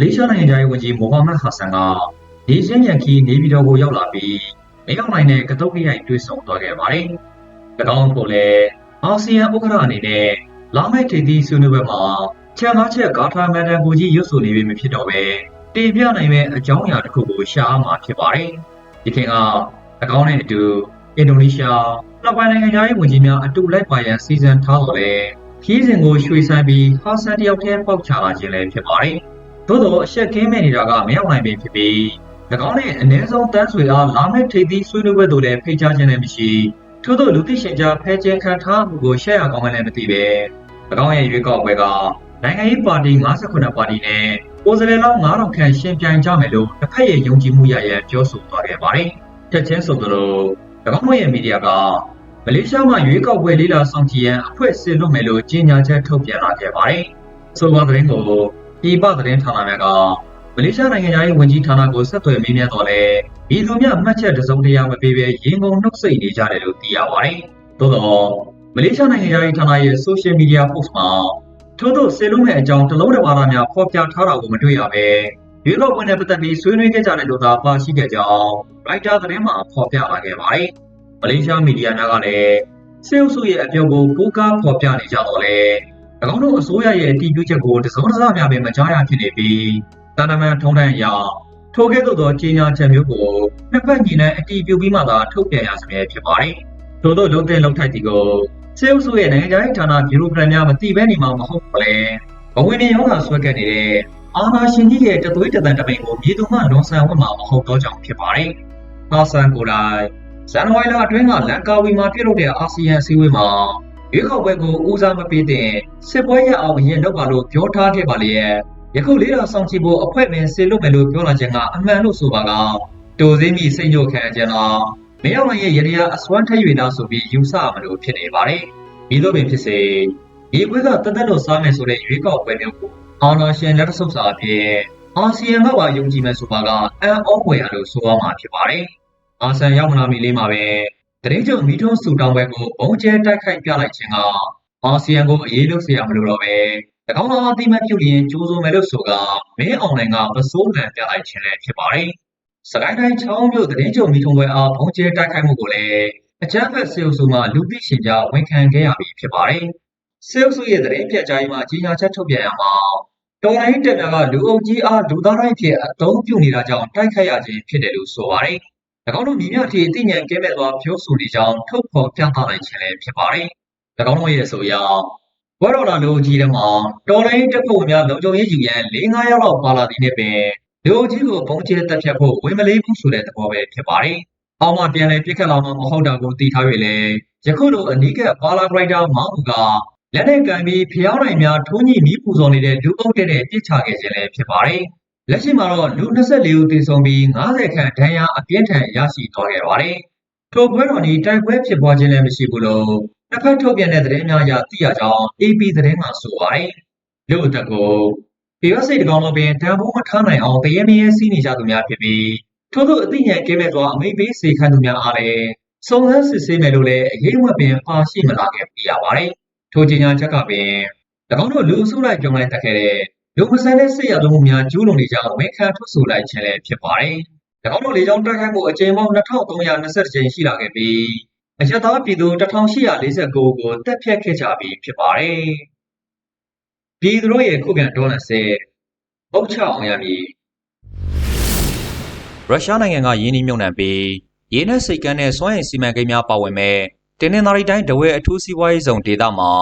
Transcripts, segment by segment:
လေးရှားနိုင်ငံသားရေးဝန်ကြီးမိုဟာမက်ဟာဆန်ကနေချင်းရန်ခီနေပြည်တော်ကိုရောက်လာပြီးမရောက်နိုင်တဲ့ကတုတ်ကိရိုက်တွေ့ဆုံသွားခဲ့ပါတယ်။၎င်းကိုလည်းအာဆီယံဥက္ကဋ္ဌအနေနဲ့လာမယ့်ထိပ်သီးဆွေးနွေးပွဲမှာချက်ငါးချက်ဂါထာမန်တန်ကိုကြီးရွတ်ဆိုနေပြီမဖြစ်တော့ပဲတင်ပြနိုင်မဲ့အကြောင်းအရာတစ်ခုကိုရှားမှာဖြစ်ပါတယ်။ဒီခင်က၎င်းနဲ့အတူအင်ဒိုနီးရှားနှစ်ပိုင်းနိုင်ငံသားရေးဝန်ကြီးများအတူလိုက်ပါရန်စီစဉ်ထားတော့လေခီးစဉ်ကိုရွှေ့ဆိုင်းပြီးဟာဆန်တယောက်တည်းပေါက်ချလာခြင်းလည်းဖြစ်ပါတယ်။ သို့တော့အရှက်ကင်းမဲ့နေတာကမရောက်နိုင်ပေဖြစ်ပြီး၎င်းနဲ့အ ਨੇ ဆုံးတန်းဆွေအားလာမယ့်ထိပ်သီးဆွေးနွေးပွဲတို့လည်းဖိတ်ကြားခြင်းလည်းမရှိထို့သောလူသိရှင်ကြားဖဲကျင်းခံထားမှုကိုရှက်ရကောင်းမှလည်းမသိပဲ၎င်းရဲ့ရွေးကောက်ပွဲကနိုင်ငံရေးပါတီ58ပါတီနဲ့ကိုယ်စားလှယ်လောင်း9000ခန့်ရှင်ပြိုင်ကြမယ်လို့တစ်ဖက်ရဲ့ယုံကြည်မှုရရန်ပြောဆိုသွားခဲ့ပါတယ်။တက်ချင်းဆိုသလို၎င်းတို့ရဲ့မီဒီယာကမလေးရှားမှာရွေးကောက်ပွဲလေးလာဆောင်ကြည့်ရန်အဖွဲ့အစည်းလုပ်မယ်လို့ကြေညာချက်ထုတ်ပြန်လာခဲ့ပါတယ်။ဆိုပါသတင်းကို ပြည်ပသတင်းဌာနများကမလေးရှားနိုင်ငံသားရေးဝန်ကြီးဌာနကိုဆက်သွယ်မေးမြန်းတော့လဲဒီလိုမျိုးမှတ်ချက်တစုံတရာမပေးဘဲရင်ကုန်နှုတ်ဆက်နေကြတယ်လို့သိရပါတယ်။သို့တော့မလေးရှားနိုင်ငံသားရေးဌာနရဲ့ social media post မှာထို့သောဆေလုံးမဲ့အကြောင်းတလုံးတစ်ပါးသားများဖော်ပြထားတာကိုမတွေ့ရပဲရွေးကောက်ပွဲနဲ့ပတ်သက်ပြီးဆွေးနွေးခဲ့ကြတဲ့လို့သာပါရှိခဲ့ကြောင်း writer သတင်းမှာဖော်ပြလာခဲ့ပါတယ်။မလေးရှားမီဒီယာများကလည်းစေအုပ်စုရဲ့အပြောကိုကိုးကားဖော်ပြနေကြတော့လေ၎ င်းတို့အစိုးရရဲ့အတည်ပြုချက်ကိုတစုံတစများပဲမကြားရဖြစ်နေပြီးတန်တမန်ထုံးတန်းအရာထိုကဲ့သို့သောကြီးညာချက်မျိုးကိုနှစ်ဖက်ညီနဲ့အတည်ပြုပြီးမှသာထုတ်ပြန်ရစမြဲဖြစ်ပါတယ်။ထို့သောလုံတဲ့လုံထိုက်တီကိုစေအုပ်စုရဲ့နိုင်ငံခြားရေးဌာနဘီရိုကရက်များမသိဘဲနေမှာမဟုတ်ပါလေ။ဘဝင်နေရောဂါဆွဲကပ်နေတဲ့အာနာရှင်ကြီးရဲ့တသွေးတသံတပိန်ကိုမြေသူမှလွန်ဆန်ဝတ်မှာမဟုတ်တော့ကြောင်ဖြစ်ပါတယ်။ဟာဆန်ကိုတိုင်ဇန်နဝါရီလအတွင်းကလန်ကာဝီမှာပြုလုပ်တဲ့အာဆီယံအစည်းအဝေးမှာ ရွေးကောက်ပွဲကိုဦးစားမပေးတဲ့စစ်ပွဲရအောင်အရင်လုပ်ပါလို့ပြောထားခဲ့ပါလေရဲ့ယခုလေးတော်ဆောင်ချီဖို့အဖွဲ့ပင်ဆေလွတ်မယ်လို့ပြောလာခြင်းကအမှန်လို့ဆိုပါကတိုစင်းမိစိတ်ညို့ခံခြင်းလားမရောက်နိုင်ရဲ့ရတရားအစွမ်းထက်၍လားဆိုပြီးယူဆမလို့ဖြစ်နေပါတယ်ဒီလိုပင်ဖြစ်စေဒီပွဲကတသက်လို့စားမယ်ဆိုတဲ့ရွေးကောက်ပွဲမျိုးကိုအာနာရှင်လက်ဆုပ်စာအဖြစ်အာဆီယံကပါယုံကြည်မယ်ဆိုပါကအန်အောဖွယ်ရလို့ဆိုရမှာဖြစ်ပါတယ်အာဆန်ရောက်မလာမီလေးမှာပဲ တရင်ကျုံမီထုံးဆူတောင်းပွဲကိုဘုံကျဲတိုက်ခိုက်ပြလိုက်ခြင်းကအာဆီယံကိုအရေးလို့ဆရာမလို့တော့ပဲ၎င်းသောအတိမတ်ပြုလျင်ကြိုးစုံမယ်လို့ဆိုကမင်းအွန်လိုင်းကပစိုးလန်ပြလိုက်ခြင်းလည်းဖြစ်ပါတယ်။စကိုင်းတိုင်းချောင်းမြို့တရင်ကျုံမီထုံပွဲအားဘုံကျဲတိုက်ခိုက်မှုကိုလည်းအကြမ်းဖက်စေအုပ်စုမှလူသိရှင်ကြားဝန်ခံခဲ့ရပြီဖြစ်ပါတယ်။စေအုပ်စုရဲ့တရင်ပြတ်ကြားရေးမှာကြီးညာချက်ထုတ်ပြန်ရမှာတော်လိုင်းတက်များကလူအုပ်ကြီးအားလူသားတိုင်းဖြစ်အသုံးပြုနေတာကြောင့်တိုက်ခိုက်ရခြင်းဖြစ်တယ်လို့ဆိုပါတယ်။၎ င်းတို့မြင်မြအထိအသိဉာဏ်ကဲမဲ့စွာပြောဆိုနေကြောင်းထုတ်ဖော်ပြသလိုက်ခြင်းလည်းဖြစ်ပါတယ်။၎င်းတို့ရဲ့ဆိုအရဝရတော်လာလူကြီးတဲ့မှာတော်လိုင်းတက်ဖို့များလုံခြုံရေးယူရန်၄-၅ရောက်လောက်ပါလာသည်နဲ့ပင်လူကြီးကိုဘုံကျဲတက်ဖြတ်ဖို့ဝင်မလေးဘူးဆိုတဲ့သဘောပဲဖြစ်ပါတယ်။အောက်မှပြန်လဲပြစ်ခတ်လာမှမဟုတ်တာကိုသိထား၍လေယခုလိုအနီးကပ်ပါလာဂရိုက်တာမောင်းကလက်နဲ့ကန်ပြီးဖျောင်းနိုင်များထိုးညိမီးပူဇော်နေတဲ့လူအုပ်တဲ့တဲ့ပြစ်ချခဲ့ခြင်းလည်းဖြစ်ပါတယ်။ လက်ရှိမှာတော့လူ24ဦးသေဆုံးပြီး90ခန့်ဒဏ်ရာအပြင်းထန်ရရှိသွားခဲ့ပါတယ်။ထိုပွဲတော်นี้တိုက်ပွဲဖြစ်ပွားခြင်းလည်းမရှိဘူးလို့တစ်ဖက်ထုတ်ပြန်တဲ့သတင်းများအရသိရကြောင်း AP သတင်းမှာဆိုပါတယ်။လူအသက်ကိုပြည်စိတ်တကောင်လုံးပင်တန်ဖိုးမထားနိုင်အောင်တရေမရဲစီးနေကြသူများဖြစ်ပြီးထို့သောအသိဉာဏ်ကင်းမဲ့သောအမိတ်ပေးစေခံသူများအားလည်းစုံစမ်းစစ်ဆေးမယ်လို့လည်းအရေးဝတ်ပင်ပါရှိမလာခဲ့ပြရပါတယ်။ထိုကြေညာချက်ကပင်၎င်းတို့လူအစုလိုက်ပြောင်းလိုက်တက်ခဲ့တဲ့ လူမဆန်တဲ့စစ်ရသုံးမှုများကျူးလွန်နေကြောင်းဝန်ခံထွက်ဆိုလိုက်ခြင်းလည်းဖြစ်ပါတယ်။၎င်းတို့လေကြောင်းတိုက်ခိုက်မှုအကြိမ်ပေါင်း2320ကြိမ်ရှိလာခဲ့ပြီးအရသာပြည်သူ1849ကိုတက်ဖြတ်ခဲ့ကြပြီးဖြစ်ပါတယ်။ပြည်သူတို့ရဲ့ခုခံဒေါ်လာဆဲအုတ်ချအောင်ရမည်ရုရှားနိုင်ငံကယင်းနှိမ့်မြုံနှံပြီးရေနက်စိတ်ကမ်းနဲ့စွမ်းအင်စီမံကိန်းများပါဝင်မဲ့တင်းနှင်သာရီတိုင်းဒဝဲအထူးစီးပွားရေးဇုံဒေသမှာ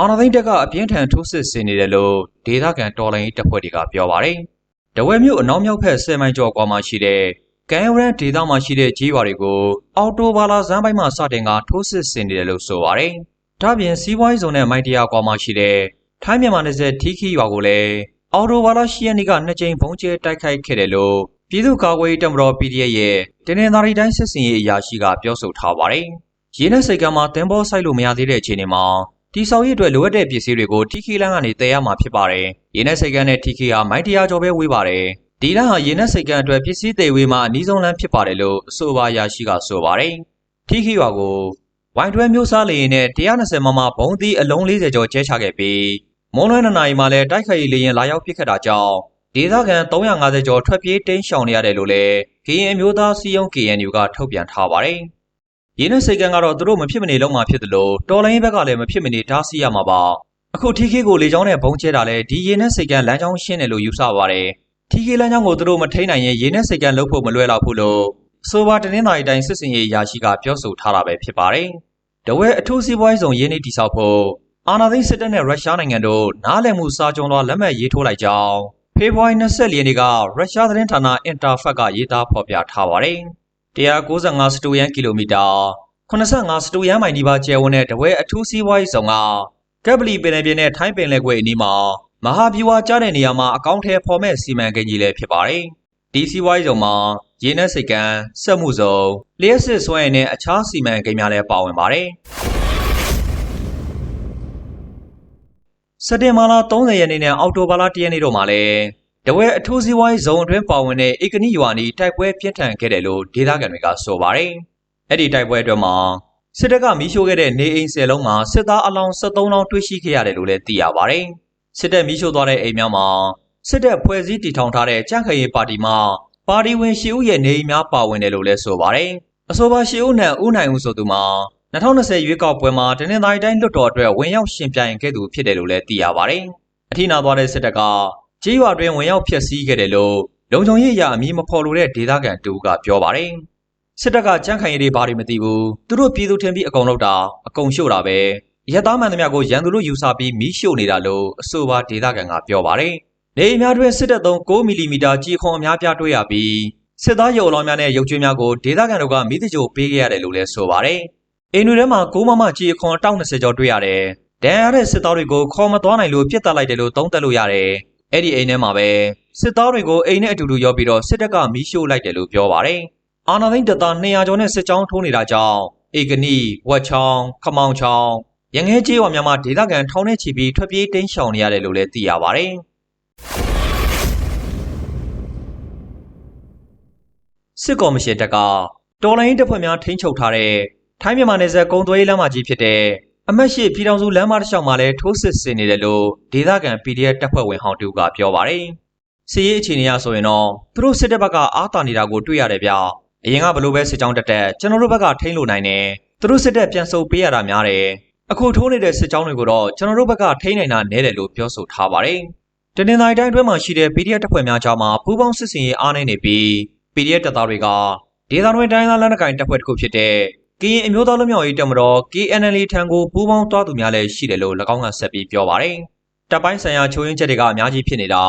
အာဏာသိမ်းတပ်ကအပြင်းထန်ထိုးစစ်ဆင်နေတယ်လို့ဒေသခံတော်လှန်ရေးတပ်ဖွဲ့တွေကပြောပါတယ်။ဒဝဲမြို့အနောက်မြောက်ဘက်10မိုင်ကျော်ကွာမှာရှိတဲ့ကမ်းရန်ဒေသမှာရှိတဲ့ကြီးရွာတွေကိုအော်တိုဘာလာဇန်ပိုင်းမှာစတင်ကထိုးစစ်ဆင်နေတယ်လို့ဆိုပါတယ်။ဒါ့ပြင်စီးပွားရေးဇုံနဲ့မိုင်တရာကွာမှာရှိတဲ့ထိုင်းမြန်မာနယ်စပ်ထီခီရွာကိုလည်းအော်တိုဘာလာရှိရနီကနှစ်ကြိမ်ဘုံကျဲတိုက်ခိုက်ခဲ့တယ်လို့ပြည်သူ့ကာကွယ်ရေးတပ်မတော် PDF ရဲ့တင်းနှင်သာရီတိုင်းစစ်စင်ရေးအရာရှိကပြောဆိုထားပါတယ်။ရင်းနဲ့စိတ်ကမ်းမှာတင်ပေါ်ဆိုင်လို့မရသေးတဲ့အခြေအနေမှာ တီဆောက်ရေးအတွက်လိုအပ်တဲ့ပစ္စည်းတွေကိုထီခီလန်းကနေတည်ရမှာဖြစ်ပါတယ်။ရင်းနဲ့စိတ်ကမ်းနဲ့ထီခီဟာမိုင်းတရာကျော်ပဲဝေးပါတယ်။ဒီလမ်းဟာရင်းနဲ့စိတ်ကမ်းအတွက်ပစ္စည်းတည်ဝေးမှာအနည်းဆုံးလမ်းဖြစ်ပါတယ်လို့အဆိုပါအရာရှိကဆိုပါတယ်။ထီခီရွာကိုဝိုင်တွဲမျိုးစားလေရင်နဲ့120မမဘုံသီးအလုံး40ကျော်ကျဲချခဲ့ပြီးမွန်လွဲ2နာရီမှာလည်းတိုက်ခိုက်ရေးလေရင်လာရောက်ပစ်ခတ်တာကြောင့်ဒေသခံ350ကျော်ထွက်ပြေးတိမ်းရှောင်နေရတယ်လို့လည်းကရင်အမျိုးသားစီယုံ KNU ကထုတ်ပြန်ထားပါတယ်။ ရင်းနှစိတ်ကန်းကတော့သူတို့မဖြစ်မနေလုံးမှာဖြစ်တယ်လို့တော်လိုင်းဘက်ကလည်းမဖြစ်မနေတားဆီးရမှာပါ။အခု TK ကိုလေကြောင်းနဲ့ဘုံကျဲတာလဲဒီရင်းနှစိတ်ကန်းလမ်းကြောင်းရှင်းတယ်လို့ယူဆပါတယ်။ TK လမ်းကြောင်းကိုသူတို့မထိန်နိုင်ရင်ရင်းနှစိတ်ကန်းလုပ်ဖို့မလွယ်တော့ဘူးလို့အဆိုပါတင်းင်းသားအတိုင်းစစ်စင်ရေးရာရှိကပြောဆိုထားတာပဲဖြစ်ပါတယ်။တဝဲအထူးစီးပွားရေးဆောင်ရင်းနှီးတိစောက်ဖို့အာနာသိန်းစစ်တပ်နဲ့ရုရှားနိုင်ငံတို့နားလည်မှုစာချုပ်တော်လက်မှတ်ရေးထိုးလိုက်ကြောင်းဖေဖော်ဝါရီ24ရက်နေ့ကရုရှားသတင်းဌာနအင်တာဖက်ကရေးသားဖော်ပြထားပါတယ်။ 195စတူယန်ကီလိုမီတာ85စတူယန်မိုင်ဒီပါကျယ်ဝန်းတဲ့တဝဲအထူးစီးပွားရေးဆောင်ကကပ်ပလီပင်လယ်ပြင်နဲ့ထိုင်းပင်လယ်ကွေ့အနီးမှာမဟာဗျူဟာကျတဲ့နေရာမှာအကောင့်ထဲဖော်မဲ့စီမံကိန်းကြီးလည်းဖြစ်ပါတယ်။ဒီစီးပွားရေးဆောင်မှာရင်းနှက်စိတ်ကန်းစက်မှုစုံလျှက်စစ်စွမ်းရည်နဲ့အခြားစီမံကိန်းများလည်းပါဝင်ပါတယ်။စက်တင်ဘာလ30ရက်နေ့နဲ့အောက်တိုဘာလ1ရက်နေ့တို့မှာလည်း တဝဲအထူးစီးပွားရေးဇုံအတွင်းပါဝင်တဲ့ဧကနိရွာနီတိုက်ပွဲပြင်းထန်ခဲ့တယ်လို့ဒေသခံတွေကဆိုပါတယ်။အဲ့ဒီတိုက်ပွဲအတွင်းမှာစစ်တပ်ကမီးရှို့ခဲ့တဲ့နေအိမ်၁၀လုံးမှာစစ်သားအလောင်း73လောင်းတွေ့ရှိခဲ့ရတယ်လို့လည်းသိရပါတယ်။စစ်တပ်မီးရှို့သွားတဲ့အိမ်များမှာစစ်တပ်ဖွဲ့စည်းတည်ထောင်ထားတဲ့ကြံ့ခိုင်ရေးပါတီမှပါတီဝင်ရှီဦးရဲ့နေအိမ်များပါဝင်တယ်လို့လည်းဆိုပါတယ်။အဆိုပါရှီဦးနဲ့ဦးနိုင်ဦးဆိုသူမှာ2020ရွေးကောက်ပွဲမှာတနင်္သာရီတိုင်းလွှတ်တော်အတွက်ဝင်ရောက်ရှင်ပြိုင်ခဲ့သူဖြစ်တယ်လို့လည်းသိရပါတယ်။အထိနာသွားတဲ့စစ်တပ်က ကြေးရွာတွင်ဝင်ရောက်ဖျက်ဆီးခဲ့တယ်လို့လုံခြုံရေးအရာအမည်မဖော်လိုတဲ့ဒေသခံတူကပြောပါတယ်။စစ်တပ်ကကြမ်းခိုင်ရေးတွေဘာတွေမသိဘူး။သူတို့ပြည်သူထင်ပြီးအကုန်လုပ်တာအကုန်ရှို့တာပဲ။ရက်သားမှန်သမျှကိုရန်သူတို့ယူဆပြီးမီးရှို့နေတာလို့အဆိုပါဒေသခံကပြောပါတယ်။နေအများတွင်စစ်တပ်သုံး6မီလီမီတာကြီးခွန်အများပြားတွေ့ရပြီးစစ်သားရုပ်အလောင်းများနဲ့ရုပ်ကြွေးများကိုဒေသခံတို့ကမိသကြိုပေးခဲ့ရတယ်လို့လည်းဆိုပါတယ်။အိမ်တွေထဲမှာကိုမမကြီးခွန်အတောက်20ကျော်တွေ့ရတယ်။ဒဏ်ရာရတဲ့စစ်သားတွေကိုခေါ်မသွားနိုင်လို့ပြစ်တက်လိုက်တယ်လို့သုံးသပ်လို့ရတယ်။ အဲ့ဒီအိမ်ထဲမှာပဲစစ်သားတွေကိုအိမ်နဲ့အတူတူရောပြီးတော့စစ်တပ်ကမီးရှို့လိုက်တယ်လို့ပြောပါတယ်။အာနာသိန်းတပ်သား200ကျော်နဲ့စစ်ကြောင်းထိုးနေတာကြောင့်ဧကနီဝက်ချောင်းခမောင်ချောင်းရငဲကျေးရွာများမှာဒေသခံထောင်ထဲချီပြီးထွက်ပြေးတိမ်းရှောင်နေရတယ်လို့လည်းသိရပါတယ်။စစ်ကော်မရှင်တပ်ကတော်လိုင်းတပ်ဖွဲ့များထိန်းချုပ်ထားတဲ့ထိုင်းမြန်မာနယ်စပ်ကုန်းသွေးလမ်းမကြီးဖြစ်တဲ့ အမတ်ရှိပြည်တော်စုလမ်းမတစ်လျှောက်မှာလည်းထိုးစစ်ဆင်နေတယ်လို့ဒေသခံ PDF တပ်ဖွဲ့ဝင်ဟောင်းတူကပြောပါတယ်။စီရေးအခြေအနေအရဆိုရင်တော့သူတို့စစ်တပ်ဘက်ကအားတာနေတာကိုတွေ့ရတယ်ဗျ။အရင်ကဘလို့ပဲစစ်ကြောင်းတက်တက်ကျွန်တော်တို့ဘက်ကထိန်းလို့နိုင်တယ်။သူတို့စစ်တပ်ပြန်ဆုပ်ပေးရတာများတယ်။အခုထိုးနေတဲ့စစ်ကြောင်းတွေကိုတော့ကျွန်တော်တို့ဘက်ကထိန်းနိုင်တာနည်းတယ်လို့ပြောဆိုထားပါတယ်။တနင်္သာရီတိုင်းအတွင်းမှာရှိတဲ့ PDF တပ်ဖွဲ့များကြားမှာပူးပေါင်းစစ်ဆင်ရေးအားနည်းနေပြီး PDF တပ်သားတွေကဒေသတွင်းတိုင်းသားလက်နက်ကိုင်တပ်ဖွဲ့တစ်ခုဖြစ်တဲ့ ကရင်အမျိုးသားလူမျိုးရေးတပ်မတော် KNL ထံကိုပူးပေါင်းသွားသူများလည်းရှိတယ်လို့၎င်းကဆက်ပြီးပြောပါတယ်။တပ်ပိုင်းဆိုင်ရာချိုးယွင်းချက်တွေကအများကြီးဖြစ်နေတာ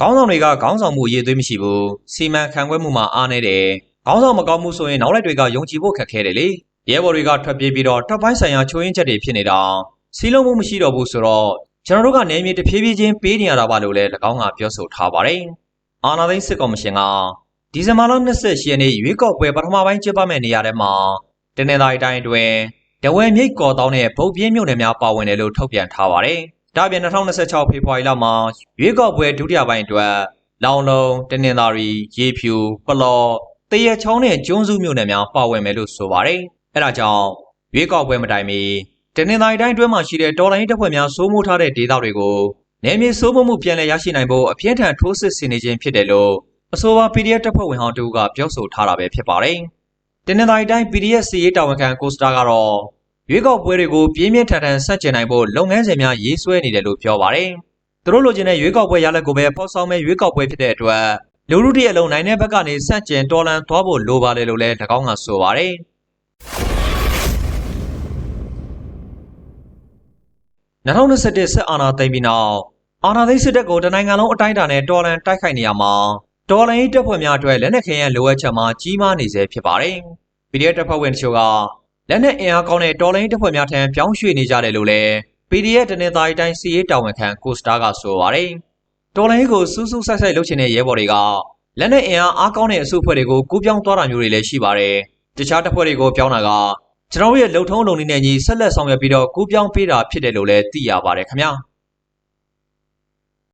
ခေါင်းဆောင်တွေကခေါင်းဆောင်မှုအရေးသွေးမရှိဘူးစီမံခန့်ခွဲမှုမှာအားနည်းတယ်ခေါင်းဆောင်မကောင်းမှုဆိုရင်နောက်လိုက်တွေကယုံကြည်ဖို့ခက်ခဲတယ်လေရဲဘော်တွေကထွက်ပြေးပြီးတော့တပ်ပိုင်းဆိုင်ရာချိုးယွင်းချက်တွေဖြစ်နေတာစီလုံးမှုမရှိတော့ဘူးဆိုတော့ကျွန်တော်တို့ကနေမြေတဖြည်းဖြည်းချင်းပေးနေရတာပါလို့လည်း၎င်းကပြောဆိုထားပါတယ်။အာနာသိန်းစစ်ကော်မရှင်ကဒီဇင်ဘာလ28ရက်နေ့ရွေးကောက်ပွဲပထမပိုင်းကျင်းပမယ့်နေရာထဲမှာ တနင်္သာရီတိုင်းအတွင်းဒဝဲမြိတ်ကော်တောင်းနဲ့ဗုတ်ပြင်းမြို့နယ်များပါဝင်တယ်လို့ထုတ်ပြန်ထားပါတယ်။ဒါ့အပြင်2026ဖေဖော်ဝါရီလမှာရွေးကောက်ပွဲဒုတိယပိုင်းအတွက်လောင်လုံးတနင်္သာရီရေဖြူပလော်တရချောင်းနဲ့ကျွန်းစုမြို့နယ်များပါဝင်မယ်လို့ဆိုပါတယ်။အဲဒါကြောင့်ရွေးကောက်ပွဲမတိုင်မီတနင်္သာရီတိုင်းအတွင်းမှာရှိတဲ့တော်လိုင်းတပ်ဖွဲ့များစိုးမိုးထားတဲ့ဒေသတွေကိုနယ်မြေစိုးမိုးမှုပြန်လည်ရရှိနိုင်ဖို့အပြင်းထန်ထိုးစစ်ဆင်နေခြင်းဖြစ်တယ်လို့အဆိုပါ PDF တပ်ဖွဲ့ဝင်ဟောင်းတူကပြောဆိုထားတာပဲဖြစ်ပါတယ်။ တင်းနင်သာရီတိုင်း PDF စီရေးတာဝန်ခံကိုစတာကတော့ရွေးကောက်ပွဲတွေကိုပြင်းပြင်းထန်ထန်ဆက်ကျင်နိုင်ဖို့လုပ်ငန်းစဉ်များရေးဆွဲနေတယ်လို့ပြောပါတယ်။သူတို့လိုချင်တဲ့ရွေးကောက်ပွဲရလဒ်ကိုပဲဖော်ဆောင်မဲ့ရွေးကောက်ပွဲဖြစ်တဲ့အတွက်လူလူတရက်လုံးနိုင်တဲ့ဘက်ကနေစန့်ကျင်တော်လန်သွားဖို့လိုပါလေလို့လည်းတကောင်းကဆိုပါတယ်။2021ဆက်အာဏာသိမ်းပြီးနောက်အာဏာသိမ်းစစ်တပ်ကိုတနိုင်ငံလုံးအတိုင်းအတာနဲ့တော်လန်တိုက်ခိုက်နေရမှာ တော်လိုင်းတပ်ဖွဲ့များအတွက်လက်နက်ခဲယမ်းလိုအပ်ချက်မှာကြီးမားနေစေဖြစ်ပါတယ်။ PDF တပ်ဖွဲ့ဝင်တချို့ကလက်နက်အင်အားကောင်းတဲ့တော်လိုင်းတပ်ဖွဲ့များထံပြောင်းရွှေ့နေကြတယ်လို့လည်း PDF တနင်္သာရီတိုင်းစီရေးတာဝန်ခံကိုစတာကဆိုပါတယ်။တော်လိုင်းကိုစူးစူးဆိုက်ဆိုက်လုပ်ချင်တဲ့ရဲဘော်တွေကလက်နက်အင်အားအားကောင်းတဲ့အစုအဖွဲ့တွေကိုကူးပြောင်းသွားတာမျိုးတွေလည်းရှိပါတယ်။တခြားတပ်ဖွဲ့တွေကိုပြောင်းတာကကျွန်တော်ရဲ့လုံထုံးလုံနည်းနဲ့ညီဆက်လက်ဆောင်ရွက်ပြီးတော့ကူးပြောင်းပေးတာဖြစ်တယ်လို့လည်းသိရပါတယ်ခင်ဗျာ။